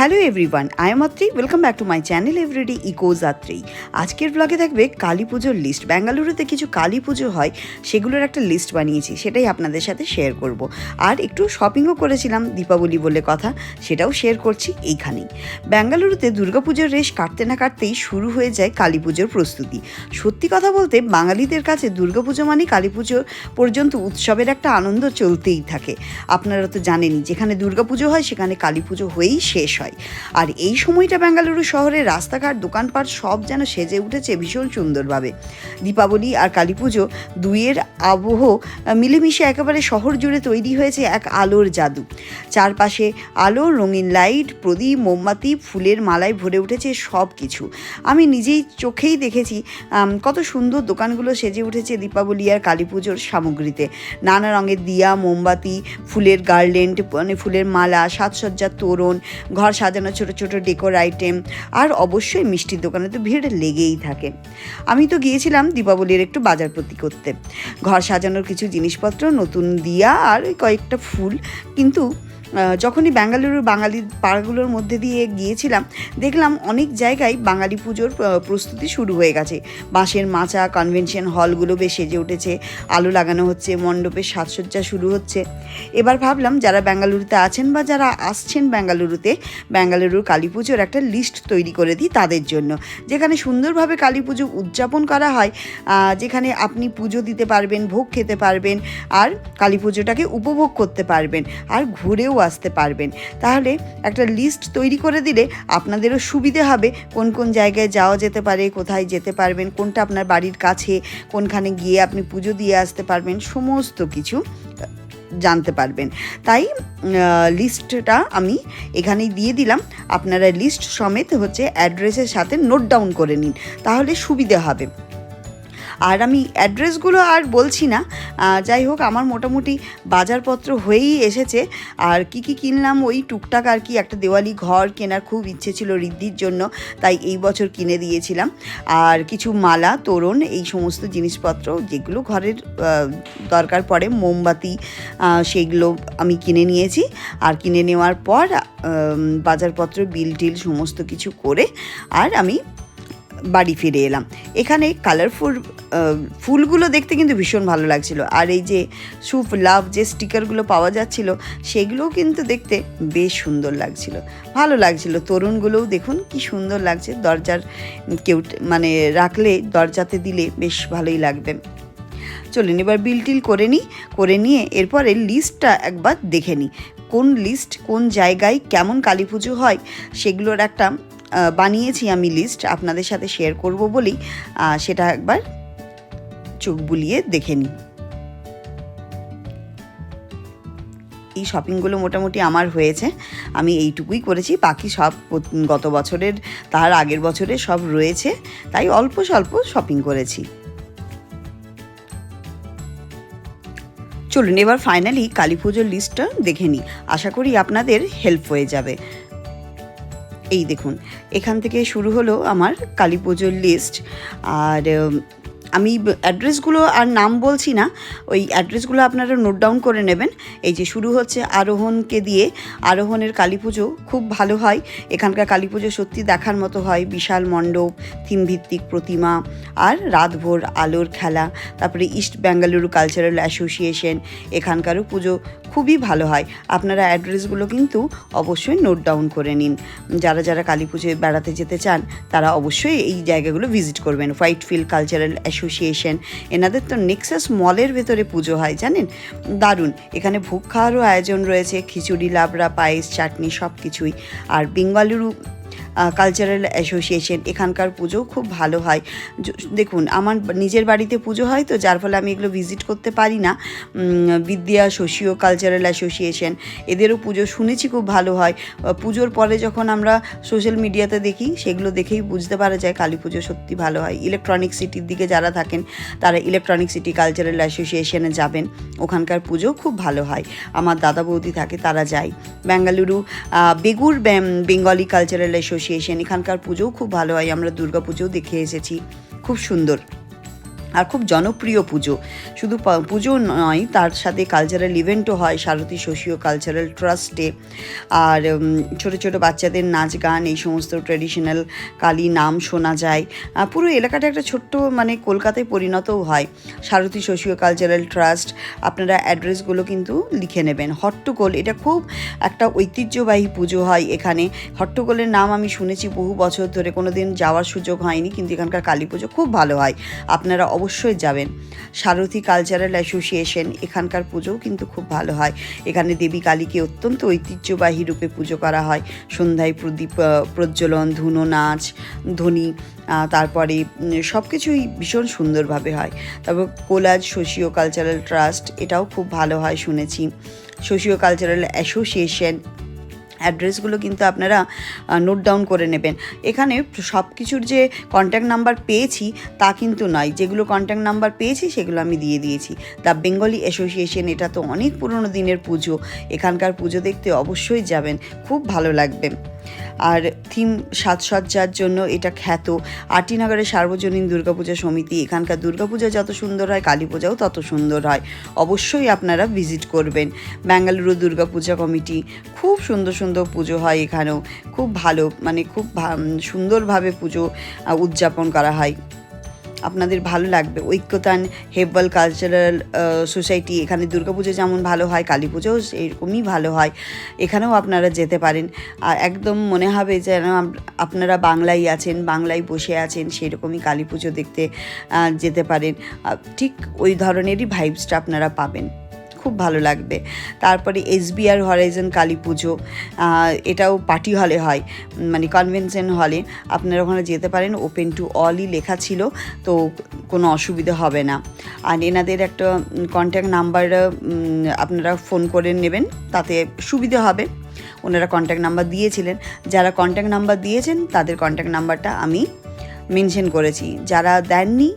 Hello everyone I welcome back to my channel everyday echoes Atri আজকের ব্লগে থাকবে কালী পুজোর লিস্ট বেঙ্গালুরুতে কিছু কালী পুজো হয়, সেগুলোর একটা লিস্ট বানিয়েছি, সেটাই আপনাদের সাথে শেয়ার করব। আর একটু শপিংও করেছিলাম, দীপাবলি বলে কথা, সেটাও শেয়ার করছি এইখানেই। বেঙ্গালুরুতে দুর্গাপুজোর রেশ কাটতে না কাটতেই শুরু হয়ে যায় কালী পুজোর প্রস্তুতি। সত্যি কথা বলতে, বাঙালিদের কাছে দুর্গাপুজো মানে কালী পুজো পর্যন্ত উৎসবের একটা আনন্দ চলতেই থাকে। আপনারা তো জানেনই, যেখানে দুর্গাপুজো হয়, সেখানে কালী পুজো হয়েই শেষ হয়। আর এই সময়টা বেঙ্গালুরু শহরের রাস্তাঘাট, দোকানপাট সব যেন সেজে উঠেছে ভীষণ সুন্দরভাবে। দীপাবলি আর কালী পুজো দুইয়ের আবহ মিলেমিশে একেবারে শহর জুড়ে তৈরি হয়েছে এক আলোর জাদু। চারপাশে আলো, রঙিন লাইট, প্রদীপ, মোমবাতি, ফুলের মালায় ভরে উঠেছে সব কিছু আমি নিজেই চোখেই দেখেছি কত সুন্দর দোকানগুলো সেজে উঠেছে দীপাবলি আর কালী পুজোর সামগ্রীতে। নানা রঙের দিয়া, মোমবাতি, ফুলের গার্লেন্ড মানে ফুলের মালা, সাজসজ্জার তোরণ, ঘর সাজানো ছোট ছোট ডেকোর আইটেম, আর অবশ্যই মিষ্টির দোকানে তো ভিড় লেগেই থাকে। আমি তো গিয়েছিলাম দীপাবলির একটু বাজার প্রতি করতে। ঘর সাজানোর কিছু জিনিসপত্র নতুন দিয়া আর কয়েকটা ফুল, কিন্তু যখনই বেঙ্গালুরুর বাঙালি পাড়াগুলোর মধ্যে দিয়ে গিয়েছিলাম, দেখলাম অনেক জায়গায় বাঙালি পুজোর প্রস্তুতি শুরু হয়ে গেছে। বাঁশের মাচা কনভেনশন হলগুলো বেশ সেজে উঠেছে, আলো লাগানো হচ্ছে, মণ্ডপের সাজসজ্জা শুরু হচ্ছে। এবার ভাবলাম যারা বেঙ্গালুরুতে আছেন বা যারা আসছেন বেঙ্গালুরুতে বেঙ্গালুরুর কালী পুজোর একটা লিস্ট তৈরি করে দিই তাদের জন্য। যেখানে সুন্দরভাবে কালী পুজো উদযাপন করা হয় যেখানে আপনি পুজো দিতে পারবেন, ভোগ খেতে পারবেন, আর কালী পুজোটাকে উপভোগ করতে পারবেন, আর ঘুরেও আসতে পারবেন। তাহলে একটা লিস্ট তৈরি করে দিলে আপনাদেরও সুবিধে হবে কোন কোন জায়গায় যাওয়া যেতে পারে, কোথায় যেতে পারবেন, কোনটা আপনার বাড়ির কাছে, কোনখানে গিয়ে আপনি পুজো দিয়ে আসতে পারবেন, সমস্ত কিছু জানতে পারবেন। তাই লিস্টটা আমি এখানেই দিয়ে দিলাম। আপনারা লিস্ট সমেত হচ্ছে অ্যাড্রেসের সাথে নোট ডাউন করে নিন। তাহলে সুবিধে হবে। আর আমি অ্যাড্রেসগুলো আর বলছি না। যাই হোক, আমার মোটামুটি বাজারপত্র হয়েই এসেছে। আর কি কি কিনলাম, ওই টুকটাক আর কি একটা দেওয়ালি ঘর কেনার খুব ইচ্ছে ছিল ঋদ্ধির জন্য, তাই এই বছর কিনে দিয়েছিলাম। আর কিছু মালা, তোরণ, এই সমস্ত জিনিসপত্র যেগুলো ঘরের দরকার পড়ে, মোমবাতি সেইগুলো আমি কিনে নিয়েছি। আর কিনে নেওয়ার পর বাজারপত্র, বিল টিল সমস্ত কিছু করে, আর আমি বাড়ি ফিরে এলাম। এখানে কালারফুল ফুলগুলো দেখতে কিন্তু ভীষণ ভালো লাগছিল। আর এই যে সুপ লাভ যে স্টিকারগুলো পাওয়া যাচ্ছিল, সেগুলোও কিন্তু দেখতে বেশ সুন্দর লাগছিল। ভালো লাগছিল। তরুণগুলোও দেখুন কি সুন্দর লাগছে। দরজার কেউ মানে রাখলে দরজাতে দিলে বেশ ভালোই লাগবে। চলুন এবার বিল টিল করে নিই। করে নিয়ে এরপরে লিস্টটা একবার দেখে নিই। কোন লিস্ট কোন জায়গায় কেমন কালী পুজো হয়, সেগুলোর একটা বানিয়েছি আমি লিস্ট আপনাদের সাথে শেয়ার করব বলেই সেটা একবার চোখ বুলিয়ে দেখে নিই এই শপিংগুলো মোটামুটি আমার হয়েছে, আমি এইটুকুই করেছি, বাকি সব গত বছরের, তার আগের বছরের সব রয়েছে, তাই অল্প স্বল্প শপিং করেছি। চলুন এবার ফাইনালি কালী পুজোর লিস্টটা দেখে নিই, আশা করি আপনাদের হেল্প হয়ে যাবে। এই দেখুন এখান থেকে শুরু হলো আমার কালী পুজোর লিস্ট আর আমি অ্যাড্রেসগুলো আর নাম বলছি না, ওই অ্যাড্রেসগুলো আপনারা নোট ডাউন করে নেবেন। এই যে শুরু হচ্ছে আরোহণকে দিয়ে, আরোহণের কালী পুজো খুব ভালো হয়। এখানকার কালী পুজো সত্যি দেখার মতো হয়, বিশাল মণ্ডপ থিম ভিত্তিক প্রতিমা, আর রাতভোর আলোর খেলা, তারপরে ইস্ট বেঙ্গালুরু কালচারাল অ্যাসোসিয়েশন এখানকারও পুজো খুবই ভালো হয়। আপনারা অ্যাড্রেসগুলো কিন্তু অবশ্যই নোট ডাউন করে নিন। যারা যারা কালী পুজোয় বেড়াতে যেতে চান, তারা অবশ্যই এই জায়গাগুলো ভিজিট করবেন হোয়াইট ফিল্ড কালচারাল অ্যাসোসিয়েশন এনাদের তো নেক্সাস মলের ভেতরে পুজো হয়, জানেন? দারুণ। এখানে ভোগ খাওয়ারও আয়োজন রয়েছে, খিচুড়ি, লাবড়া, পায়েস, চাটনি সব কিছুই আর বেঙ্গালুরু কালচারাল অ্যাসোসিয়েশন এখানকার পুজো খুব ভালো হয়। দেখুন, আমার নিজের বাড়িতে পুজো হয় তো, যার ফলে আমি এগুলো ভিজিট করতে পারি না। বিদ্যা সোশিও কালচারাল অ্যাসোসিয়েশন এদেরও পুজো শুনেছি খুব ভালো হয়। পুজোর পরে যখন আমরা সোশ্যাল মিডিয়াতে দেখি, সেগুলো দেখেই বুঝতে পারা যায় কালী পুজো সত্যি ভালো হয়। ইলেকট্রনিক সিটির দিকে যারা থাকেন, তারা ইলেকট্রনিক সিটি কালচারাল অ্যাসোসিয়েশনে যাবেন। ওখানকার পুজো খুব ভালো হয়। আমার দাদা বৌদি থাকে, তারা যায়। বেঙ্গালুরু বেগুর বেঙ্গলি কালচারাল অ্যাসোসিয়েশন এখানকার পুজোও খুব ভালো হয় আমরা দুর্গা পুজোও দেখে এসেছি। খুব সুন্দর। আর খুব জনপ্রিয় পুজো। শুধু পুজো নয়, তার সাথে কালচারাল ইভেন্টও হয়, সারথী সোশিও কালচারাল ট্রাস্টে আর ছোট ছোট বাচ্চাদের নাচ গান, এই সমস্ত ট্র্যাডিশনাল কালী নাম শোনা যায়। পুরো এলাকাটা একটা ছোট্ট মানে কলকাতায় পরিণতও হয়। সারথী সোশিও কালচারাল ট্রাস্ট আপনারা অ্যাড্রেসগুলো কিন্তু লিখে নেবেন। হট্টগোল, এটা খুব একটা ঐতিহ্যবাহী পুজো হয় এখানে। হট্টগোলের নাম আমি শুনেছি বহু বছর ধরে কোনো দিন যাওয়ার সুযোগ হয়নি, কিন্তু এখানকার কালী পুজো খুব ভালো হয়। আপনারা অবশ্যই যাবেন। সারথি কালচারাল অ্যাসোসিয়েশন এখানকার পুজোও কিন্তু খুব ভালো হয়। এখানে দেবী কালীকে অত্যন্ত ঐতিহ্যবাহী রূপে পুজো করা হয়। সন্ধ্যায় প্রদীপ প্রজ্বলন, ধুনো নাচ, ধ্বনি তারপরে সব কিছুই ভীষণ সুন্দরভাবে হয়। তারপর কোলাজ সোশিও কালচারাল ট্রাস্ট এটাও খুব ভালো হয় শুনেছি। সোশিও কালচারাল অ্যাসোসিয়েশন অ্যাড্রেসগুলো কিন্তু আপনারা নোট ডাউন করে নেবেন। এখানে সব কিছুর যে কন্ট্যাক্ট নাম্বার পেয়েছি, তা কিন্তু নয়। যেগুলো কন্ট্যাক্ট নাম্বার পেয়েছি, সেগুলো আমি দিয়ে দিয়েছি। দ্য বেঙ্গলি অ্যাসোসিয়েশন এটা তো অনেক পুরনো দিনের পুজো। এখানকার পুজো দেখতে অবশ্যই যাবেন। খুব ভালো লাগবে। আর থিম সাজসজ্জার জন্য এটা খ্যাত। আটিনগরের সার্বজনীন দুর্গাপূজা সমিতি, এখানকার দুর্গাপূজা যত সুন্দর হয় কালী পূজাও তত সুন্দর হয়। অবশ্যই আপনারা ভিজিট করবেন। ব্যাঙ্গালুরু দুর্গাপূজা কমিটি, খুব সুন্দর সুন্দর পুজো হয় এখানেও। খুব ভালো মানে খুব সুন্দরভাবে পুজো উদযাপন করা হয়। আপনাদের ভালো লাগবে। ঐক্যতান, হেব্বল কালচারাল সোসাইটি এখানে দুর্গাপুজো যেমন ভালো হয়, কালী পুজোও এরকমই ভালো হয়। এখানেও আপনারা যেতে পারেন। আর একদম মনে হবে যেন আপনারা বাংলায় আছেন, বাংলায় বসে আছেন সেরকমই কালী পুজো দেখতে যেতে পারেন। ঠিক ওই ধরনেরই ভাইবসটা আপনারা পাবেন। খুব ভালো লাগবে। তারপরে এসবিআর হরাইজন কালী পুজো এটাও পার্টি হলে হয় মানে কনভেনশন হলে। আপনারা ওখানে যেতে পারেন ওপেন টু অলই লেখা ছিল, তো কোনো অসুবিধা হবে না। আর এনাদের একটা কন্ট্যাক্ট নাম্বার আপনারা ফোন করে নেবেন, তাতে সুবিধা হবে। ওনারা কন্ট্যাক্ট নাম্বার দিয়েছিলেন। যারা কন্ট্যাক্ট নাম্বার দিয়েছেন, তাদের কন্ট্যাক্ট নাম্বারটা আমি মেনশন করেছি। যারা দেননি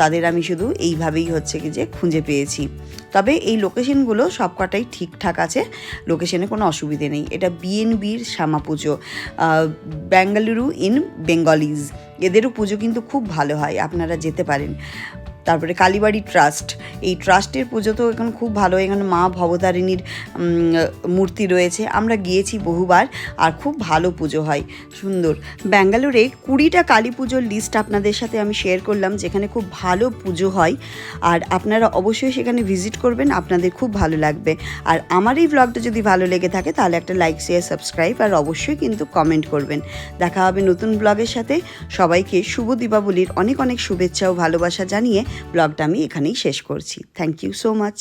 তাদের আমি শুধু এইভাবেই হচ্ছে কি যে খুঁজে পেয়েছি। তবে এই লোকেশনগুলো সবকটাই ঠিকঠাক আছে, লোকেশনে কোনো অসুবিধে নেই। এটা বিএনবির শ্যামা পুজো বেঙ্গালুরু ইন বেঙ্গলিজ। এদেরও পুজো কিন্তু খুব ভালো হয়, আপনারা যেতে পারেন। তারপরে কালীবাড়ি ট্রাস্ট। এই ট্রাস্টের পুজো তো এখন খুব ভালো, এখানে মা ভবতারিণীর মূর্তি রয়েছে। আমরা গিয়েছি বহুবার আর খুব ভালো পুজো হয়, সুন্দর। ব্যাঙ্গালোরে কুড়িটা কালী পুজোর লিস্ট আপনাদের সাথে আমি শেয়ার করলাম, যেখানে খুব ভালো পুজো হয়। আর আপনারা অবশ্যই সেখানে ভিজিট করবেন, আপনাদের খুব ভালো লাগবে। আর আমার এই ব্লগটা যদি ভালো লেগে থাকে, তাহলে একটা লাইক শেয়ার সাবস্ক্রাইব আর অবশ্যই কিন্তু কমেন্ট করবেন। দেখা হবে নতুন ব্লগের সাথে। সবাইকে শুভ দীপাবলির অনেক অনেক শুভেচ্ছা ও ভালোবাসা জানিয়ে ব্লগটা আমি এখানেই শেষ করছি। Thank you so much